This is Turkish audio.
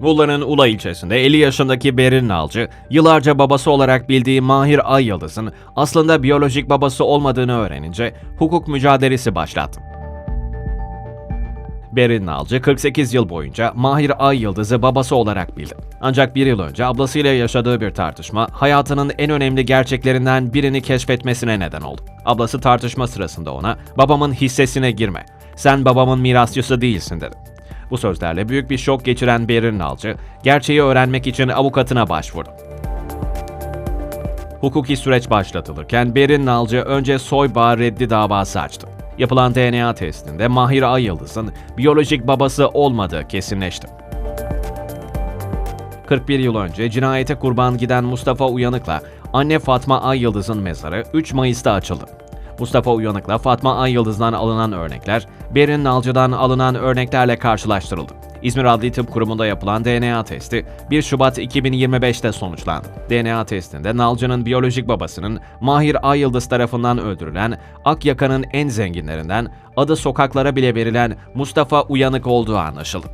Muğla'nın Ula ilçesinde 50 yaşındaki Berin Nalcı, yıllarca babası olarak bildiği Mahir Ay Yıldız'ın aslında biyolojik babası olmadığını öğrenince hukuk mücadelesi başlattı. Berin Nalcı 48 yıl boyunca Mahir Ay Yıldız'ı babası olarak bildi. Ancak bir yıl önce ablasıyla yaşadığı bir tartışma hayatının en önemli gerçeklerinden birini keşfetmesine neden oldu. Ablası tartışma sırasında ona babamın hissesine girme, sen babamın mirasçısı değilsin dedi. Bu sözlerle büyük bir şok geçiren Berin Nalcı, gerçeği öğrenmek için avukatına başvurdu. Hukuki süreç başlatılırken Berin Nalcı önce soy bağ reddi davası açtı. Yapılan DNA testinde Mahir Ay Yıldız'ın biyolojik babası olmadığı kesinleşti. 41 yıl önce cinayete kurban giden Mustafa Uyanık'la anne Fatma Ay Yıldız'ın mezarı 3 Mayıs'ta açıldı. Mustafa Uyanık'la Fatma Ay Yıldız'dan alınan örnekler, Berin Nalcı'dan alınan örneklerle karşılaştırıldı. İzmir Adli Tıp Kurumu'nda yapılan DNA testi 1 Şubat 2025'te sonuçlandı. DNA testinde Nalcı'nın biyolojik babasının Mahir Ay Yıldız tarafından öldürülen Akyaka'nın en zenginlerinden adı sokaklara bile verilen Mustafa Uyanık olduğu anlaşıldı.